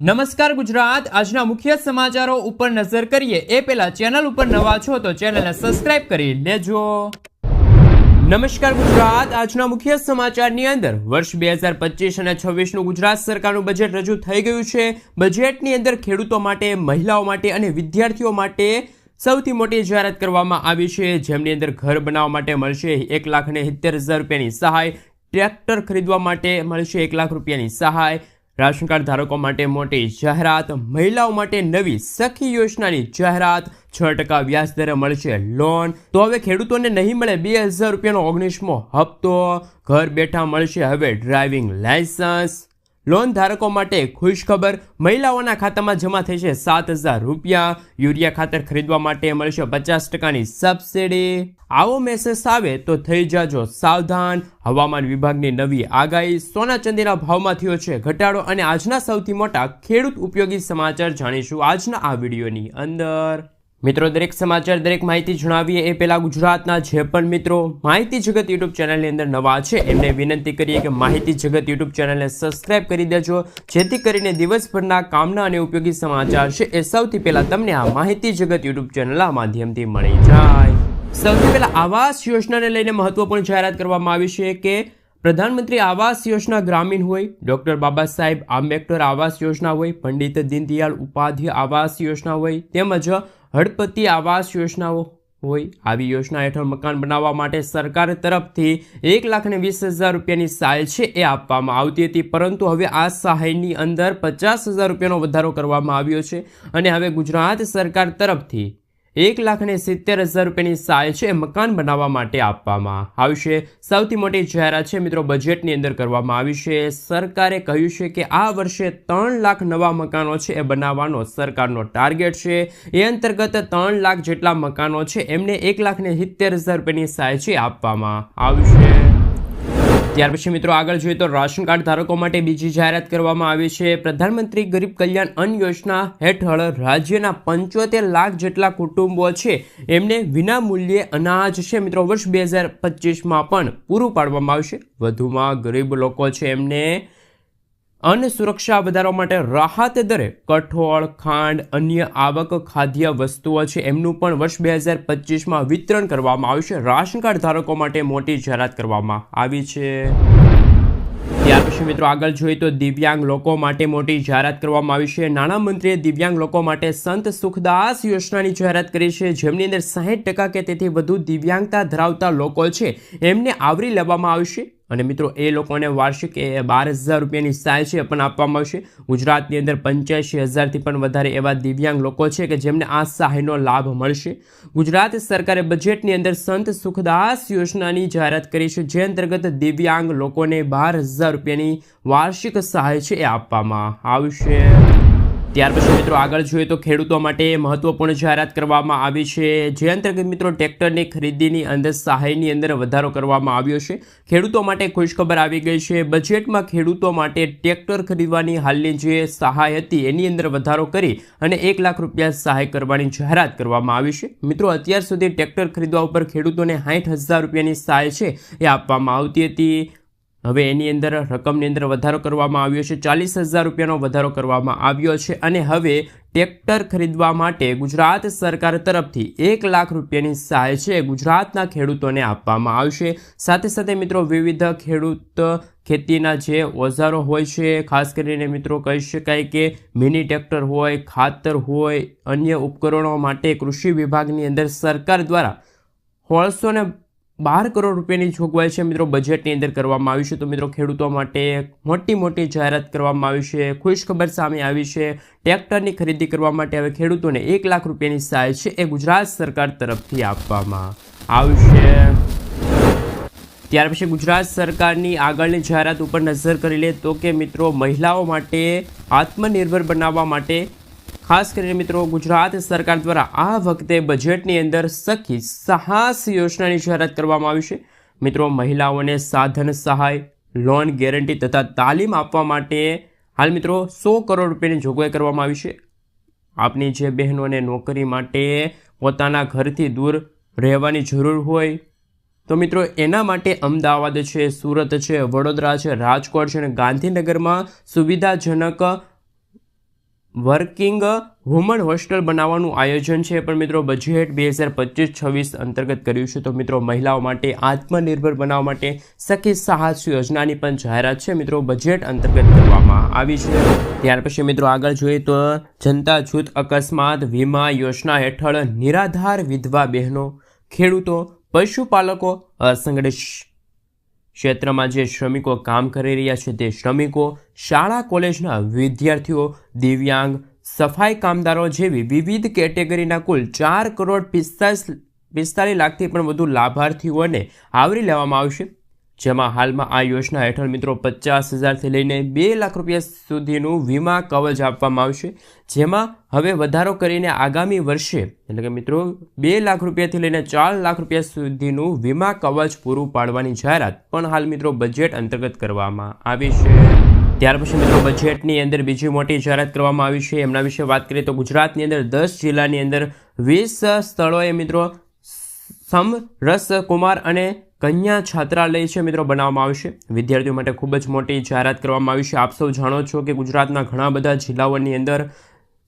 નમસ્કાર ગુજરાત. આજના મુખ્ય સમાચારો ઉપર નજર કરીએ. એ પહેલા ચેનલ ઉપર નવા છો તો ચેનલને સબસ્ક્રાઇબ કરી લેજો. નમસ્કાર ગુજરાત. આજના મુખ્ય સમાચારની અંદર વર્ષ બે હજાર પચીસ અને છવ્વીસનું ગુજરાત સરકારનું બજેટ રજૂ થઈ ગયું છે. બજેટની અંદર ખેડૂતો માટે, મહિલાઓ માટે અને વિદ્યાર્થીઓ માટે સૌથી મોટી જાહેરાત કરવામાં આવી છે. જેમની અંદર ઘર બનાવવા માટે મળશે એક લાખ ને સિત્તેર હજાર રૂપિયાની સહાય. ટ્રેક્ટર ખરીદવા માટે મળશે એક લાખ રૂપિયાની સહાય. રાશન કાર્ડ ધારકો માટે મોટી જાહેરાત, મહિલાઓ માટે નવી સખી યોજનાની જાહેરાત, છ ટકા વ્યાજ દરે મળશે લોન તો હવે ખેડૂતોને નહીં મળે બે હજાર રૂપિયાનો ઓગણીસમો હપ્તો. ઘર બેઠા મળશે હવે ડ્રાઇવિંગ લાયસન્સ લોન ધારકો માટે ખુશ ખબર. મહિલાઓના ખાતામાં જમા થશે સાત હજાર રૂપિયા. યુરિયા ખાતર ખરીદવા માટે મળશે પચાસ ટકાની સબસિડી. આવો મેસેજ આવે તો થઈ જાજો સાવધાન. હવામાન વિભાગની નવી આગાહી સોના ચાંદીના ભાવમાં થયો છે ઘટાડો અને આજના સૌથી મોટા ખેડૂત ઉપયોગી સમાચાર જાણીશું આજના આ વિડીયોની અંદર. મિત્રો, દરેક સમાચાર, દરેક માહિતી જણાવીએ એ પહેલાં ગુજરાતના જે પણ મિત્રો માહિતી જગત યુટ્યુબ ચેનલની અંદર નવા છે, એમને વિનંતી કરીએ કે માહિતી જગત યુટ્યુબ ચેનલને સબસ્ક્રાઇબ કરી દેજો, જેથી કરીને દિવસભરના કામના અને ઉપયોગી સમાચાર છે એ સૌથી પહેલાં તમને આ માહિતી જગત યુટ્યુબ ચેનલના માધ્યમથી મળી જાય. સૌથી પહેલાં આવાસ યોજનાને લઈને મહત્વપૂર્ણ જાહેરાત કરવામાં આવી છે કે પ્રધાનમંત્રી આવાસ યોજના ગ્રામીણ હોય, ડોક્ટર બાબા સાહેબ આંબેડકર આવાસ યોજના હોય, પંડિત દીનદયાળ ઉપાધ્યાય આવાસ યોજના હોય, તેમજ હળપતિ આવાસ યોજનાઓ હોય, આવી યોજના હેઠળ મકાન બનાવવા માટે સરકાર તરફથી એક લાખ ને વીસ હજાર રૂપિયાની સહાય છે એ આપવામાં આવતી હતી. પરંતુ હવે આ સહાયની અંદર પચાસ હજાર રૂપિયાનો વધારો કરવામાં આવ્યો છે અને હવે ગુજરાત સરકાર તરફથી એક લાખ ને સિત્તેર હજાર રૂપિયાની સહાય છે મકાન બનાવવા માટે આપવામાં આવશે સૌથી મોટી જાહેરાત છે મિત્રો બજેટની અંદર કરવામાં આવી છે. સરકારે કહ્યું છે કે આ વર્ષે ત્રણ લાખ નવા મકાનો છે એ બનાવવાનો સરકારનો ટાર્ગેટ છે. એ અંતર્ગત ત્રણ લાખ જેટલા મકાનો છે એમને એક લાખ ને સિત્તેર હજાર રૂપિયાની સહાય છે આપવામાં આવશે ત્યાર પછી મિત્રો આગળ જોઈએ તો રાશન કાર્ડ ધારકો માટે બીજી જાહેરાત કરવામાં આવી છે. પ્રધાનમંત્રી ગરીબ કલ્યાણ અન્ન યોજના હેઠળ રાજ્યના પંચોતેર લાખ જેટલા કુટુંબો છે, એમને વિના મૂલ્યે અનાજ છે મિત્રો. વર્ષ બે હજાર પચીસમાં પણ પૂરું પાડવામાં આવશે. વધુમાં ગરીબ લોકો છે એમને અન્ન સુરક્ષા વધારવા માટે રાહત દરે કઠોળ, ખાંડ, અન્ય આવક ખાદ્ય વસ્તુઓ છે એમનું પણ વર્ષ બે હજાર પચીસમાં વિતરણ કરવામાં આવશે રાશન કાર્ડ ધારકો માટે મોટી જાહેરાત કરવામાં આવી છે. ત્યાર પછી મિત્રો આગળ જોઈએ તો દિવ્યાંગ લોકો માટે મોટી જાહેરાત કરવામાં આવી છે. નાણામંત્રીએ દિવ્યાંગ લોકો માટે સંત સુખદાસ યોજનાની જાહેરાત કરી છે, જેમની અંદર સાહીઠ ટકા કે તેથી વધુ દિવ્યાંગતા ધરાવતા લોકો છે. એમને આવરી લેવામાં આવશે અને મિત્રો, એ લોકોને વાર્ષિક એ બાર હજાર રૂપિયાની સહાય છે પણ આપવામાં આવશે. ગુજરાતની અંદર પંચ્યાસી હજારથી પણ વધારે એવા દિવ્યાંગ લોકો છે કે જેમને આ સહાયનો લાભ મળશે. ગુજરાત સરકારે બજેટની અંદર સંત સુખદાસ યોજનાની જાહેરાત કરી છે, જે અંતર્ગત દિવ્યાંગ લોકોને બાર હજાર રૂપિયાની વાર્ષિક સહાય છે એ આપવામાં આવશે. ત્યાર પછી મિત્રો આગળ જોઈએ તો ખેડૂતો માટે મહત્વપૂર્ણ જાહેરાત કરવામાં આવી છે. જે અંતર્ગત મિત્રો ટ્રેક્ટરની ખરીદીની અંદર સહાયની અંદર વધારો કરવામાં આવ્યો છે. ખેડૂતો માટે ખુશખબર આવી ગઈ છે. બજેટમાં ખેડૂતો માટે ટ્રેક્ટર ખરીદવાની હાલની જે સહાય હતી એની અંદર વધારો કરી અને એક લાખ રૂપિયા સહાય કરવાની જાહેરાત કરવામાં આવી છે. મિત્રો અત્યાર સુધી ટ્રેક્ટર ખરીદવા ઉપર ખેડૂતોને સાઠ હજાર રૂપિયાની સહાય છે એ આપવામાં આવતી હતી. હવે એની અંદર રકમની અંદર વધારો કરવામાં આવ્યો છે. ચાલીસ હજાર રૂપિયાનો વધારો કરવામાં આવ્યો છે અને હવે ટ્રેક્ટર ખરીદવા માટે ગુજરાત સરકાર તરફથી એક લાખ રૂપિયાની સહાય છે. ગુજરાતના ખેડૂતોને આપવામાં આવશે. સાથે સાથે મિત્રો વિવિધ ખેડૂત ખેતીના જે ઓજારો હોય છે, ખાસ કરીને મિત્રો કહી શકાય કે મિની ટ્રેક્ટર હોય, ખાતર હોય, અન્ય ઉપકરણો માટે કૃષિ વિભાગની અંદર સરકાર દ્વારા સોળસો ને બાર કરોડ રૂપિયાની જોગવાઈ છે મિત્રો બજેટની અંદર કરવામાં આવી છે. તો મિત્રો ખેડૂતો માટે મોટી મોટી જાહેરાત કરવામાં આવી છે. ખુશ ખબર સામે આવી છે. ટ્રેક્ટરની ખરીદી કરવા માટે હવે ખેડૂતોને એક લાખ રૂપિયાની સહાય છે એ ગુજરાત સરકાર તરફથી આપવામાં આવશે ત્યાર પછી ગુજરાત સરકારની આગળની જાહેરાત ઉપર નજર કરી લે તો કે મિત્રો મહિલાઓ માટે આત્મનિર્ભર બનાવવા માટે ખાસ કરીને મિત્રો, ગુજરાત સરકાર દ્વારા આ વખતે બજેટની અંદર સખી સાહસ યોજનાની જાહેરાત કરવામાં આવી છે. મિત્રો, મહિલાઓને સાધન સહાય લોન ગેરંટી તથા તાલીમ આપવા માટે હાલ મિત્રો, સો કરોડ રૂપિયાની જોગવાઈ કરવામાં આવી છે. આપની જે બહેનોને નોકરી માટે પોતાના ઘરથી દૂર રહેવાની જરૂર હોય તો મિત્રો, એના માટે અમદાવાદ છે, સુરત છે, વડોદરા છે, રાજકોટ છે અને ગાંધીનગરમાં સુવિધાજનક વર્કિંગ વુમન હોસ્ટેલ બનાવવાનું આયોજન છે. પણ મિત્રો બજેટ બે હજાર પચીસ છવ્વીસ અંતર્ગત કર્યું છે. તો મિત્રો, મહિલાઓ માટે આત્મનિર્ભર બનાવવા માટે સખી સાહસ યોજનાની પણ જાહેરાત છે. મિત્રો બજેટ અંતર્ગત કરવામાં આવી છે. ત્યાર પછી મિત્રો, આગળ જોઈએ તો જનતા જૂથ અકસ્માત વીમા યોજના હેઠળ નિરાધાર વિધવા બહેનો, ખેડૂતો, પશુપાલકો અસંગઠિત ક્ષેત્રમાં જે શ્રમિકો કામ કરી રહ્યા છે તે શ્રમિકો શાળા, કોલેજના વિદ્યાર્થીઓ, દિવ્યાંગ, સફાઈ કામદારો જેવી વિવિધ કેટેગરીના કુલ ચાર કરોડ પિસ્તાલીસ પિસ્તાલીસ લાખથી પણ વધુ લાભાર્થીઓને આવરી લેવામાં આવશે. જેમાં હાલમાં આ યોજના હેઠળ મિત્રો પચાસ હજારથી લઈને બે લાખ રૂપિયા સુધીનું વીમા કવચ આપવામાં આવશે, જેમાં હવે વધારો કરીને આગામી વર્ષે, એટલે કે મિત્રો બે લાખ રૂપિયાથી લઈને ચાર લાખ રૂપિયા સુધીનું વીમા કવચ પૂરું પાડવાની જાહેરાત પણ હાલ મિત્રો બજેટ અંતર્ગત કરવામાં આવી છે. ત્યાર પછી મિત્રો બજેટની અંદર બીજી મોટી જાહેરાત કરવામાં આવી છે. એમના વિશે વાત કરીએ તો ગુજરાતની અંદર દસ જિલ્લાની અંદર વીસ સ્થળોએ મિત્રો સમ, રસ, કુમાર અને કન્યા છાત્રાલય છે મિત્રો બનાવવામાં આવશે વિદ્યાર્થીઓ માટે ખૂબ જ મોટી જાહેરાત કરવામાં આવી છે. આપ સૌ જાણો છો કે ગુજરાતના ઘણા બધા જિલ્લાઓની અંદર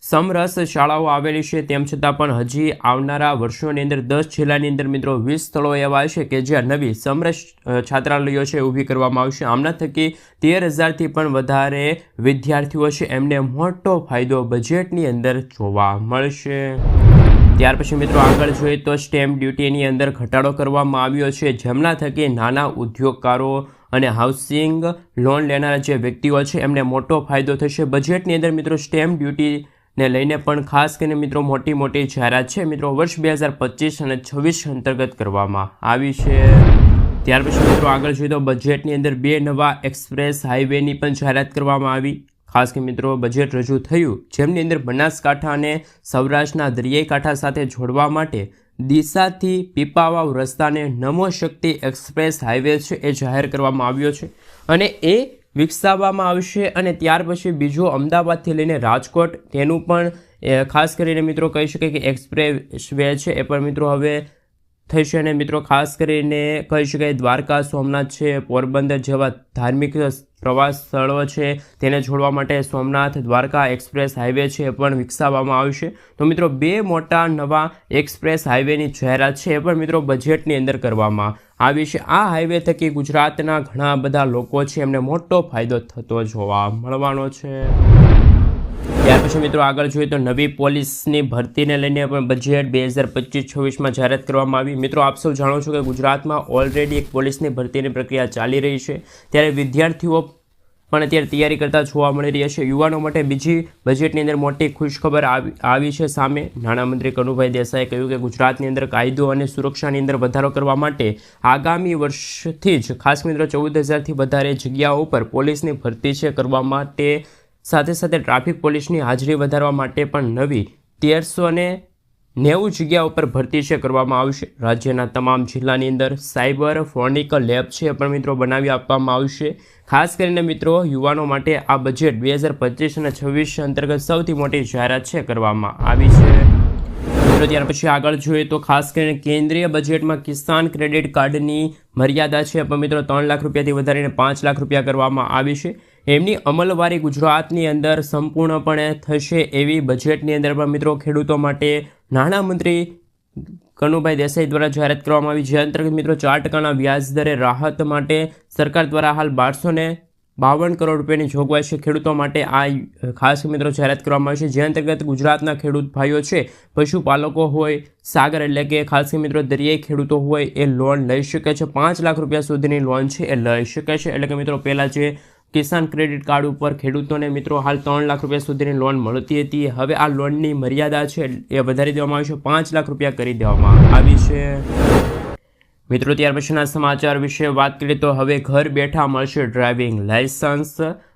સમરસ શાળાઓ આવેલી છે. તેમ છતાં પણ હજી આવનારા વર્ષોની અંદર દસ જિલ્લાની અંદર મિત્રો વીસ સ્થળો એવા છે કે જ્યાં નવી સમરસ છાત્રાલયો છે ઊભી કરવામાં આવશે આમના થકી તેર હજારથી પણ વધારે વિદ્યાર્થીઓ છે. એમને મોટો ફાયદો બજેટની અંદર જોવા મળશે. ત્યાર પછી મિત્રો આગળ જોઈએ તો સ્ટેમ્પ ડ્યુટીની અંદર ઘટાડો કરવામાં આવ્યો છે. જેમના થકી નાના ઉદ્યોગકારો અને હાઉસિંગ લોન લેનારા જે વ્યક્તિઓ છે, એમને મોટો ફાયદો થશે. બજેટની અંદર મિત્રો સ્ટેમ્પ ડ્યુટીને લઈને પણ ખાસ કરીને મિત્રો મોટી મોટી જાહેરાત છે. મિત્રો વર્ષ બે હજાર પચીસ અને છવ્વીસ અંતર્ગત કરવામાં આવી છે. ત્યાર પછી મિત્રો આગળ જોઈએ તો બજેટની અંદર બે નવા એક્સપ્રેસ હાઈવેની પણ જાહેરાત કરવામાં આવી. ખાસ કે મિત્રો બજેટ રજૂ થયું જેમની અંદર બનાસકાંઠા અને સૌરાષ્ટ્રના દરિયાઈ સાથે જોડવા માટે દિશાથી પીપાવાવ રસ્તાને નમો શક્તિ એક્સપ્રેસ હાઈવે છે એ જાહેર કરવામાં આવ્યો છે અને એ વિકસાવવામાં આવશે અને ત્યાર પછી બીજો અમદાવાદથી લઈને રાજકોટ તેનું પણ ખાસ કરીને મિત્રો કહી શકાય કે એક્સપ્રેસ વે છે એ પણ મિત્રો હવે થશે અને મિત્રો, ખાસ કરીને કહી શકાય દ્વારકા, સોમનાથ છે, પોરબંદર જેવા ધાર્મિક પ્રવાસ સ્થળો છે. તેને છોડવા માટે સોમનાથ દ્વારકા એક્સપ્રેસ હાઈવે છે પણ વિકસાવવામાં આવશે તો મિત્રો, બે મોટા નવા એક્સપ્રેસ હાઈવેની જાહેરાત છે એ પણ મિત્રો બજેટની અંદર કરવામાં આવી છે. આ હાઈવે થકી ગુજરાતના ઘણા બધા લોકો છે, એમને મોટો ફાયદો થતો જોવા મળવાનો છે. ત્યાર પછી મિત્રો આગળ જોઈએ તો નવી પોલીસની ભરતીને લઈને પણ બજેટ બે હજાર પચીસ છવ્વીસમાં જાહેરાત કરવામાં આવી. મિત્રો, આપ સૌ જાણો છો કે ગુજરાતમાં ઓલરેડી એક પોલીસની ભરતીની પ્રક્રિયા ચાલી રહી છે. ત્યારે વિદ્યાર્થીઓ પણ અત્યારે તૈયારી કરતા જોવા મળી રહ્યા છે. યુવાનો માટે બીજી બજેટની અંદર મોટી ખુશખબર આવી છે. સામે નાણામંત્રી કનુભાઈ દેસાઈએ કહ્યું કે ગુજરાતની અંદર કાયદો અને સુરક્ષાની અંદર વધારો કરવા માટે આગામી વર્ષથી જ, ખાસ મિત્રો, ચૌદ હજારથી વધારે જગ્યાઓ ઉપર પોલીસની ભરતી છે કરવા માટે સાથે સાથે ટ્રાફિક પોલીસની હાજરી વધારવા માટે પણ નવી તેરસો અને નેવું જગ્યા ઉપર ભરતી છે કરવામાં આવશે. રાજ્યના તમામ જિલ્લાની અંદર સાયબર ફોનિક લેબ છે પણ મિત્રો બનાવી આપવામાં આવશે. ખાસ કરીને મિત્રો યુવાનો માટે આ બજેટ બે હજાર પચીસ અને છવ્વીસ અંતર્ગત સૌથી મોટી જાહેરાત છે કરવામાં આવી છે. મિત્રો, ત્યાર પછી આગળ જોઈએ તો ખાસ કરીને કેન્દ્રીય બજેટમાં કિસાન ક્રેડિટ કાર્ડની મર્યાદા છે. પણ મિત્રો, ત્રણ લાખ રૂપિયાથી વધારીને પાંચ લાખ રૂપિયા કરવામાં આવી છે. એમની અમલવારી ગુજરાતની અંદર સંપૂર્ણપણે થશે એવી બજેટની અંદર પણ મિત્રો ખેડૂતો માટે નાણામંત્રી કનુભાઈ દેસાઈ દ્વારા જાહેરાત કરવામાં આવી. જે અંતર્ગત મિત્રો ચાર ટકાના વ્યાજ દરે રાહત માટે સરકાર દ્વારા હાલ બારસો ને બાવન કરોડ રૂપિયાની જોગવાઈ છે. ખેડૂતો માટે આ ખાસ મિત્રો જાહેરાત કરવામાં આવી છે. જે અંતર્ગત ગુજરાતના ખેડૂત ભાઈઓ છે, પશુપાલકો હોય, સાગર એટલે કે ખાસ મિત્રો દરિયાઈ ખેડૂતો હોય, એ લોન લઈ શકે છે. પાંચ લાખ રૂપિયા સુધીની લોન છે, એ લઈ શકે છે. એટલે કે મિત્રો પહેલાં જે કિસાન ક્રેડિટ કાર્ડ ઉપર ખેડૂતોને મિત્રો હાલ ત્રણ લાખ રૂપિયા સુધીની લોન મળતી હતી. હવે આ લોનની મર્યાદા છે એ વધારી દેવામાં આવી છે. પાંચ લાખ રૂપિયા કરી દેવામાં આવી છે. મિત્રો, ત્યાર પછીના સમાચાર વિશે વાત કરીએ તો હવે ઘર બેઠા મળશે ડ્રાઇવિંગ લાયસન્સ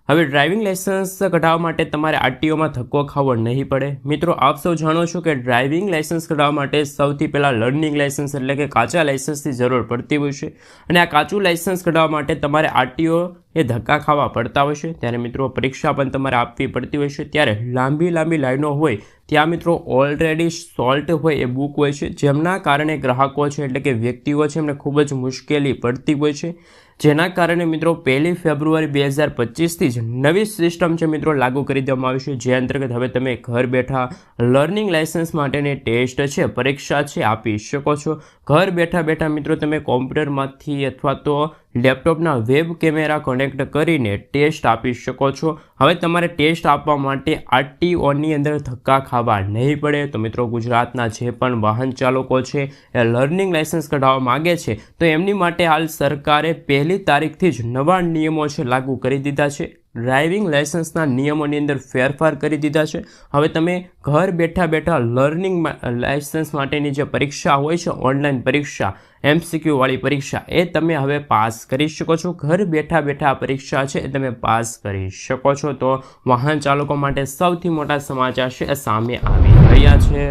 હવે ડ્રાઇવિંગ લાયસન્સ કઢાવવા માટે તમારે આરટીઓમાં ધક્કો ખાવો નહીં પડે. મિત્રો, આપ સૌ જાણો છો કે ડ્રાઇવિંગ લાયસન્સ કઢાવવા માટે સૌથી પહેલાં લર્નિંગ લાયસન્સ એટલે કે કાચા લાયસન્સની જરૂર પડતી હોય છે. અને આ કાચું લાયસન્સ કઢાવવા માટે તમારે આરટીઓ એ ધક્કા ખાવા પડતા હોય છે. ત્યારે મિત્રો, પરીક્ષા પણ તમારે આપવી પડતી હોય છે. ત્યારે લાંબી લાંબી લાઈનો હોય, ત્યાં મિત્રો ઓલરેડી સોલ્ટ હોય એ બુક હોય છે. જેમના કારણે ગ્રાહકો છે એટલે કે વ્યક્તિઓ છે એમને ખૂબ જ મુશ્કેલી પડતી હોય છે. જેના કારણે મિત્રો પહેલી ફેબ્રુઆરી બે હજાર પચીસથી જ નવી સિસ્ટમ છે મિત્રો લાગુ કરી દેવામાં આવી છે. જે અંતર્ગત હવે તમે ઘર બેઠા લર્નિંગ લાઇસન્સ માટેની ટેસ્ટ છે, પરીક્ષા છે આપી શકો છો. ઘર બેઠા બેઠા મિત્રો તમે કોમ્પ્યુટરમાંથી અથવા તો લેપટોપના વેબ કેમેરા કનેક્ટ કરીને ટેસ્ટ આપી શકો છો. હવે તમારે ટેસ્ટ આપવા માટે આરટીઓની અંદર ધક્કા ખાવા નહીં પડે. તો મિત્રો, ગુજરાતના જે પણ વાહન ચાલકો છે, એ લર્નિંગ લાઇસન્સ કઢાવવા માગે છે, તો એમની માટે હાલ સરકારે પહેલી તારીખથી જ નવા નિયમો છે લાગુ કરી દીધા છે. ડ્રાઇવિંગ લાઇસન્સના નિયમોની અંદર ફેરફાર કરી દીધા છે. હવે તમે ઘર બેઠા બેઠા લર્નિંગ લાઇસન્સ માટેની જે પરીક્ષા હોય છે ઓનલાઈન પરીક્ષા એમસીક્યુવાળી પરીક્ષા, એ તમે હવે પાસ કરી શકો છો. ઘર બેઠા બેઠા પરીક્ષા છે એ તમે પાસ કરી શકો છો. તો વાહન ચાલકો માટે સૌથી મોટા સમાચાર છે એ સામે આવી રહ્યા છે.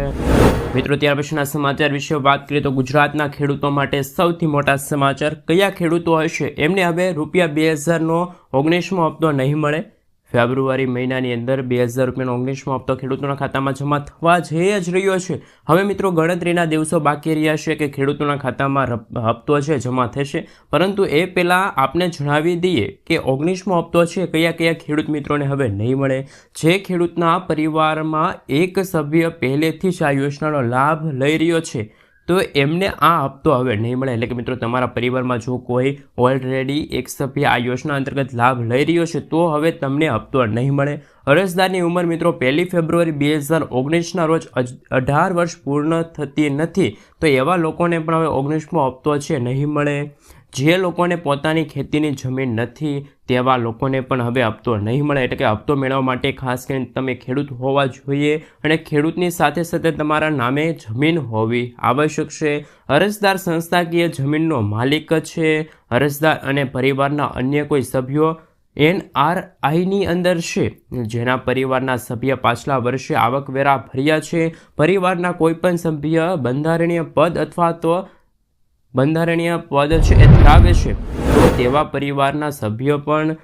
મિત્રો, ત્યાર પછીના સમાચાર વિશે વાત કરીએ તો ગુજરાતના ખેડૂતો માટે સૌથી મોટા સમાચાર કયા ખેડૂતો હશે? એમને હવે રૂપિયા બે હજારનો ઓગણીસમો હપ્તો નહીં મળે. ફેબ્રુઆરી મહિનાની અંદર બે હજાર રૂપિયાનો ઓગણીસમો હપ્તો ખેડૂતોના ખાતામાં જમા થવા જઈ જ રહ્યો છે. હવે મિત્રો, ગણતરીના દિવસો બાકી રહ્યા છે કે ખેડૂતોના ખાતામાં હપ્તો છે, જમા થશે. પરંતુ એ પહેલાં આપને જણાવી દઈએ કે ઓગણીસમો હપ્તો છે, કયા કયા ખેડૂત મિત્રોને હવે નહીં મળે? જે ખેડૂતના પરિવારમાં એક સભ્ય પહેલેથી જ આ યોજનાનો લાભ લઈ રહ્યો છે. તો એમને આ હપ્તો હવે નહીં મળે. એટલે કે મિત્રો, તમારા પરિવારમાં જો કોઈ ઓલરેડી એક સભ્ય આ યોજના અંતર્ગત લાભ લઈ રહ્યો છે, તો હવે તમને હપ્તો નહીં મળે. અરજદારની ઉંમર મિત્રો પહેલી ફેબ્રુઆરી બે હજાર ઓગણીસના રોજ અઢાર વર્ષ પૂર્ણ થતી નથી, તો એવા લોકોને પણ હવે ઓગણીસમો હપ્તો છે નહીં મળે. જે લોકોને પોતાની ખેતીની જમીન નથી તેવા લોકોને પણ હવે હપ્તો નહીં મળે. એટલે કે હપ્તો મેળવવા માટે ખાસ કરીને તમે ખેડૂત હોવા જોઈએ અને ખેડૂતની સાથે સાથે તમારા નામે જમીન હોવી આવશ્યક છે. અરજદાર સંસ્થાકીય જમીનનો માલિક છે. અરજદાર અને પરિવારના અન્ય કોઈ સભ્યો એનઆરઆઈની અંદર છે. જેના પરિવારના સભ્ય પાછલા વર્ષે આવકવેરા ભર્યા છે. પરિવારના કોઈપણ સભ્ય બંધારણીય પદ અથવા તો બંધારણીય પદ છે એ ધરાવે છે. તેવા પરિવારના સભ્યો પણ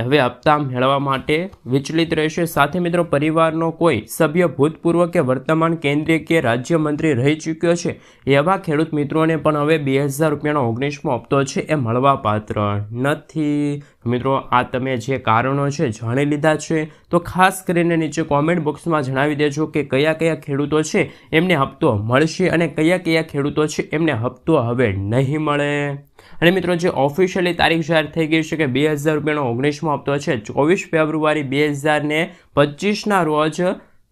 હવે હપ્તા મેળવવા માટે વિચલિત રહેશે. સાથે મિત્રો, પરિવારનો કોઈ સભ્ય ભૂતપૂર્વ કે વર્તમાન કેન્દ્રીય કે રાજ્ય મંત્રી રહી ચૂક્યો છે એવા ખેડૂત મિત્રોને પણ હવે બે હજાર રૂપિયાનો ઓગણીસમો હપ્તો છે એ મળવાપાત્ર નથી. મિત્રો, આ તમે જે કારણો છે જાણી લીધા છે, તો ખાસ કરીને નીચે કોમેન્ટ બોક્સમાં જણાવી દેજો કે કયા કયા ખેડૂતો છે, એમને હપ્તો મળશે અને કયા કયા ખેડૂતો છે, એમને હપ્તો હવે નહીં મળે. અને મિત્રો, જે ઓફિશિયલી તારીખ જાહેર થઈ ગઈ છે કે બે હજાર રૂપિયાનો ઓગણીસમો હપ્તો છે, ચોવીસ ફેબ્રુઆરી બે હજારને પચીસના રોજ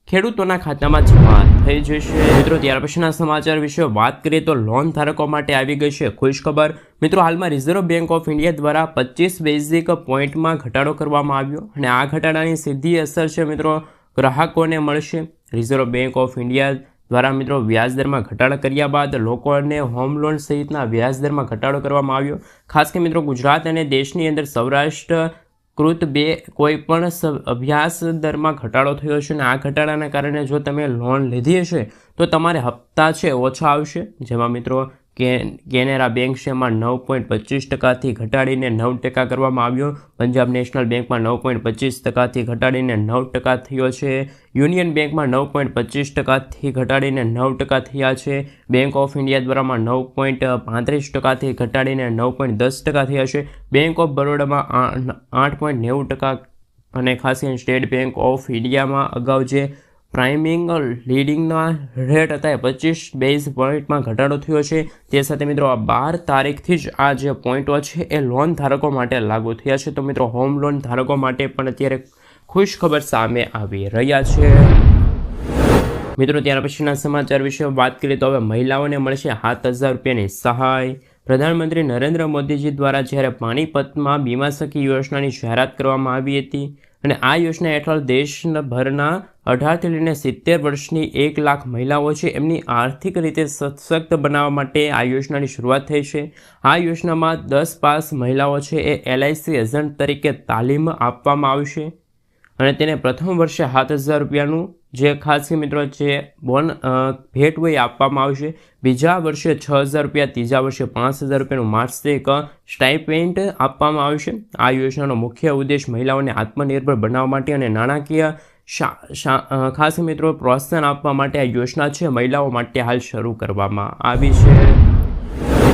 ખેડૂતોના ખાતામાં જમા થઈ જશે. મિત્રો, ત્યાર પછીના સમાચાર વિશે વાત કરીએ તો લોન ધારકો માટે આવી ગઈ છે ખુશ ખબર. મિત્રો, હાલમાં રિઝર્વ બેંક ઓફ ઇન્ડિયા દ્વારા પચીસ બેઝિક પોઈન્ટમાં ઘટાડો કરવામાં આવ્યો અને આ ઘટાડાની સીધી અસર છે, મિત્રો, ગ્રાહકોને મળશે. રિઝર્વ બેંક ઓફ ઇન્ડિયા દ્વારા મિત્રો વ્યાજદરમાં ઘટાડો કર્યા બાદ લોકોને હોમ લોન સહિતના વ્યાજદરમાં ઘટાડો કરવામાં આવ્યો. ખાસ કે મિત્રો ગુજરાત અને દેશની અંદર સૌરાષ્ટ્ર કૃત બે કોઈ પણ અભ્યાસ દરમાં ઘટાડો થયો છે અને આ ઘટાડાના કારણે જો તમે લોન લીધી હશે તો તમારે હપ્તા છે ઓછા આવશે. જેમાં મિત્રો કે કેનેરા બેંક શેરમાં નવ પોઈન્ટ પચીસ ટકાથી ઘટાડીને નવ ટકા કરવામાં આવ્યો. પંજાબ નેશનલ બેંકમાં નવ પોઈન્ટ પચીસ ટકાથી ઘટાડીને નવ ટકા થયો છે. યુનિયન બેંકમાં નવ પોઈન્ટ પચીસ ટકાથી ઘટાડીને નવ ટકા થયા છે. બેંક ઓફ ઇન્ડિયા દ્વારામાં નવ પોઈન્ટ પાંત્રીસ ટકાથી ઘટાડીને નવ પોઈન્ટ દસ ટકા થયા છે. બેંક ઓફ બરોડામાં આઠ પોઈન્ટ નેવું ટકા અને ખાસ કરીને સ્ટેટ બેંક ઓફ ઇન્ડિયામાં અગાઉ જે પ્રાઇમિંગ લીડિંગના રેટ હતા એ પચીસ બેઝ પોઈન્ટમાં ઘટાડો થયો છે. તે સાથે મિત્રો આ બાર તારીખથી જ આ જે પોઈન્ટો છે એ લોન ધારકો માટે લાગુ થયા છે. તો મિત્રો હોમ લોન ધારકો માટે પણ અત્યારે ખુશ ખબર સામે આવી રહ્યા છે. મિત્રો ત્યાર પછીના સમાચાર વિશે વાત કરીએ તો હવે મહિલાઓને મળશે સાત હજાર રૂપિયાની સહાય. પ્રધાનમંત્રી નરેન્દ્ર મોદીજી દ્વારા જ્યારે પાણીપતમાં બીમા સખી યોજનાની જાહેરાત કરવામાં આવી હતી અને આ યોજના હેઠળ દેશભરના અઢારથી લઈને સિત્તેર વર્ષની એક લાખ મહિલાઓ છે. એમની આર્થિક રીતે સશક્ત બનાવવા માટે આ યોજનાની શરૂઆત થઈ છે. આ યોજનામાં દસ પાસ મહિલાઓ છે. એ એલઆઈસી એજન્ટ તરીકે તાલીમ આપવામાં આવશે અને તેને પ્રથમ વર્ષે સાત હજાર રૂપિયાનું જે ખાસી મિત્રો જે બોન ભેટ હોય આપવામાં આવશે બીજા વર્ષે છ હજાર રૂપિયા, ત્રીજા વર્ષે પાંચ હજાર રૂપિયાનું માસિક સ્ટાઇપેન્ટ આપવામાં આવશે આ યોજનાનો મુખ્ય ઉદ્દેશ મહિલાઓને આત્મનિર્ભર બનાવવા માટે અને નાણાકીય ખાસ મિત્રો પ્રોત્સાહન આપવા માટે આ યોજના છે. મહિલાઓ માટે હાલ શરૂ કરવામાં આવી છે.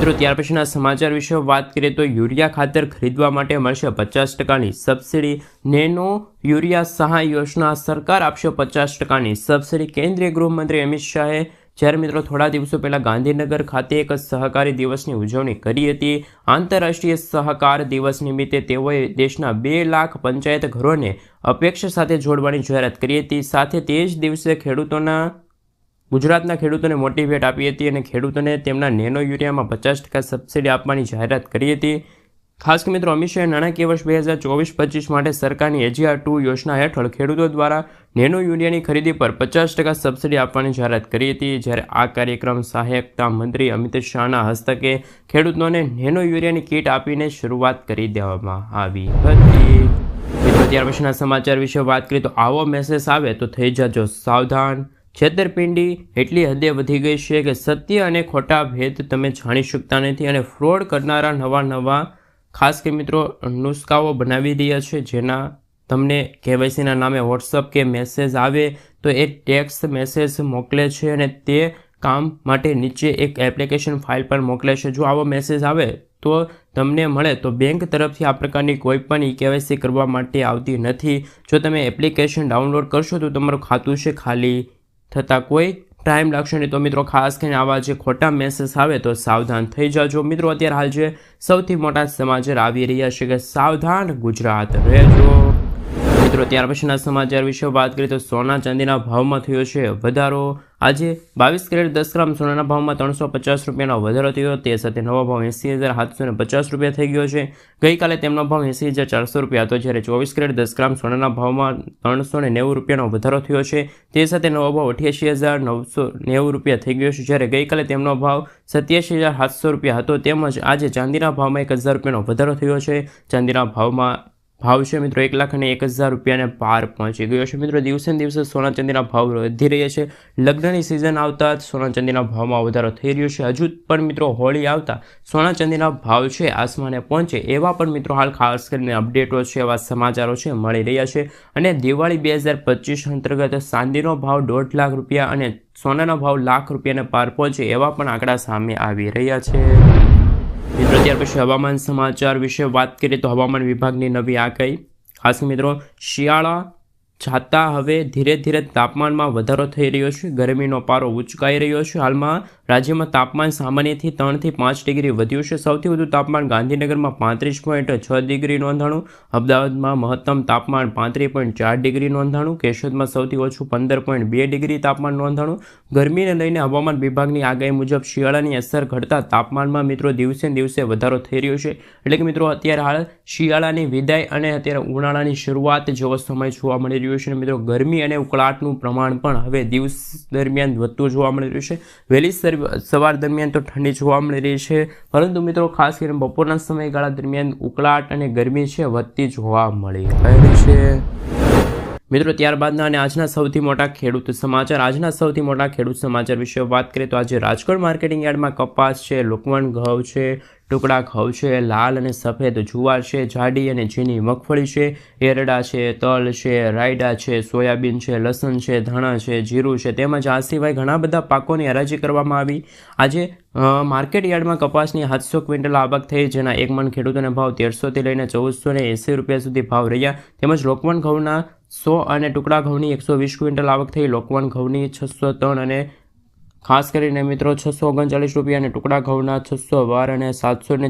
મિત્રો, ત્યાર પછીના સમાચાર વિશે વાત કરીએ તો યુરિયા ખાતર ખરીદવા માટે મળશે પચાસ ટકાની સબસિડી. નેનો યુરિયા સહાય યોજના સરકાર આપશે પચાસ ટકાની સબસિડી. કેન્દ્રીય ગૃહમંત્રી અમિત શાહે, જ્યારે મિત્રો થોડા દિવસો પહેલાં ગાંધીનગર ખાતે એક સહકારી દિવસની ઉજવણી કરી હતી. આંતરરાષ્ટ્રીય સહકાર દિવસ નિમિત્તે તેઓએ દેશના બે લાખ પંચાયત ઘરોને અપેક્ષા સાથે જોડવાની જાહેરાત કરી હતી. સાથે તે જ દિવસે ખેડૂતોના ગુજરાતના ખેડૂતોને મોટિવેટ આપી હતી અને ખેડૂતોને તેમના નેનો યુરિયામાં પચાસ ટકા સબસિડી આપવાની જાહેરાત કરી હતી. ખાસ કે મિત્રો અમિત શાહે નાણાકીય વર્ષ બે હજાર ચોવીસ પચીસ માટે સરકારની એજીઆર ટુ યોજના હેઠળ ખેડૂતો દ્વારા નેનો યુરિયાની ખરીદી પર પચાસ ટકા સબસિડી આપવાની જાહેરાત કરી હતી. જ્યારે આ કાર્યક્રમ સહાયકતા મંત્રી અમિત શાહના હસ્તકે ખેડૂતોને નેનો યુરિયાની કીટ આપીને શરૂઆત કરી દેવામાં આવી હતી. ત્યાર પછીના સમાચાર વિશે વાત કરીએ તો આવો મેસેજ આવે તો થઈ જજો સાવધાન. છેતરપિંડી એટલી હદે વધી ગઈ છે કે સત્ય અને ખોટા ભેદ તમે જાણી શકતા નથી અને ફ્રોડ કરનારા નવા નવા, ખાસ કે મિત્રો, નુસ્ખાઓ બનાવી રહ્યા છે. જેના તમને કેવાયસીના નામે વોટ્સઅપ કે મેસેજ આવે તો એ ટેક્સ્ટ મેસેજ મોકલે છે અને તે કામ માટે નીચે એક એપ્લિકેશન ફાઇલ પર મોકલે છે. જો આવો મેસેજ આવે તો તમને મળે તો બેંક તરફથી આ પ્રકારની કોઈ પણ ઈ કેવાયસી કરવા માટે આવતી નથી. જો તમે એપ્લિકેશન ડાઉનલોડ કરશો તો તમારું ખાતું છે ખાલી થતાં કોઈ ટાઈમ લાગશે નહીં તો મિત્રો ખાસ કરીને આવા જે ખોટા મેસેજ આવે તો સાવધાન થઈ જાજો. મિત્રો, અત્યારે હાલ જે સૌથી મોટા સમાચાર આવી રહ્યા છે કે સાવધાન ગુજરાત રહેજો. મિત્રો, ત્યાર પછીના સમાચાર વિશે વાત કરીએ તો સોના ચાંદીના ભાવમાં થયો છે વધારો. આજે બાવીસ કેરેટ દસ ગ્રામ સોનાના ભાવમાં ત્રણસો પચાસ રૂપિયાનો વધારો થયો. તે સાથે નવો ભાવ એંસી હજાર સાતસો ને પચાસ રૂપિયા થઈ ગયો છે. ગઈકાલે તેમનો ભાવ એંસી હજાર ચારસો રૂપિયા હતો, જ્યારે ચોવીસ કેરેટ દસ ગ્રામ સોનાના ભાવમાં ત્રણસો ને નેવું રૂપિયાનો વધારો થયો છે. તે સાથે નવો ભાવ અઠ્યાસી હજાર નવસો નેવું રૂપિયા થઈ ગયો છે, જ્યારે ગઈકાલે તેમનો ભાવ સત્યાસી હજાર સાતસો રૂપિયા હતો. તેમજ આજે ચાંદીના ભાવમાં એક હજાર રૂપિયાનો વધારો થયો છે. ચાંદીના ભાવમાં ભાવ છે મિત્રો એક લાખ અને એક હજાર રૂપિયાને પાર પહોંચી ગયો છે. મિત્રો દિવસે ને દિવસે સોના ચાંદીના ભાવ વધી રહ્યા છે. લગ્નની સિઝન આવતા સોના ચાંદીના ભાવમાં વધારો થઈ રહ્યો છે. હજુ પણ મિત્રો હોળી આવતા સોના ચાંદીના ભાવ છે આસમાને પહોંચે એવા પણ મિત્રો હાલ ખાસ કરીને અપડેટો છે, એવા સમાચારો છે, મળી રહ્યા છે. અને દિવાળી બે હજાર પચીસ અંતર્ગત ચાંદીનો ભાવ દોઢ લાખ રૂપિયા અને સોનાનો ભાવ લાખ રૂપિયાને પાર પહોંચે એવા પણ આંકડા સામે આવી રહ્યા છે. ત્યાર પછી હવામાન સમાચાર વિશે વાત કરીએ તો હવામાન વિભાગની નવી આગાહી. ખાસ મિત્રો, શિયાળા જાતા હવે ધીરે ધીરે તાપમાનમાં વધારો થઈ રહ્યો છે. ગરમીનો પારો ઉચકાઈ રહ્યો છે. હાલમાં રાજ્યમાં તાપમાન સામાન્યથી ત્રણથી પાંચ ડિગ્રી વધ્યું છે. સૌથી વધુ તાપમાન ગાંધીનગરમાં પાંત્રીસ પોઈન્ટ છ ડિગ્રી નોંધાણું, અમદાવાદમાં મહત્તમ તાપમાન પાંત્રીસ પોઈન્ટ ચાર ડિગ્રી નોંધાણું, કેશોદમાં સૌથી ઓછું પંદર પોઈન્ટ બે ડિગ્રી તાપમાન નોંધાણું. ગરમીને લઈને હવામાન વિભાગની આગાહી મુજબ શિયાળાની અસર ઘટતા તાપમાનમાં મિત્રો દિવસે દિવસે વધારો થઈ રહ્યો છે. એટલે કે મિત્રો, અત્યારે હાલ શિયાળાની વિદાય અને અત્યારે ઉનાળાની શરૂઆત જેવો સમય જોવા મળી રહ્યો અને મિત્રો? ગરમી અને ઉકળાટનું પ્રમાણ પણ હવે દિવસ દરમિયાન વધતું જોવા મળી રહ્યું છે. વહેલી સવાર દરમિયાન તો ઠંડી જોવા મળી રહી છે. પરંતુ મિત્રો, ખાસ કરીને બપોરના સમયગાળા દરમિયાન ઉકળાટ અને ગરમી છે, વધતી જોવા મળી રહી છે. મિત્રો, ત્યારબાદના અને આજના સૌથી મોટા ખેડૂત સમાચાર, આજના સૌથી મોટા ખેડૂત સમાચાર વિશે વાત કરીએ તો આજે રાજકોટ માર્કેટિંગ યાર્ડમાં કપાસ છે, લોકવણ ઘઉં છે, ટુકડા ઘઉં છે, લાલ અને સફેદ જુવાર છે, જાડી અને ઝીની મગફળી છે, એરડા છે, તલ છે, રાયડા છે, સોયાબીન છે, લસણ છે, ધાણા છે, જીરું છે, તેમજ આ સિવાય ઘણા બધા પાકોની હરાજી કરવામાં આવી. આજે માર્કેટ યાર્ડમાં કપાસની સાતસો ક્વિન્ટલ આવક થઈ, જેના એક મણ ખેડૂતોને ભાવ તેરસોથી લઈને ચૌદસો ને એંસી રૂપિયા સુધી ભાવ રહ્યા. તેમજ લોકવણ ઘઉંના સો અને ટુકડા ઘઉંની એકસો વીસ ક્વિન્ટલ આવક થઈ. લોકવન ઘઉંની છસો ત્રણ અને ખાસ કરીને મિત્રો છસો ઓગણચાલીસ રૂપિયા અને ટુકડા ઘઉંના છસો બાર અને સાતસો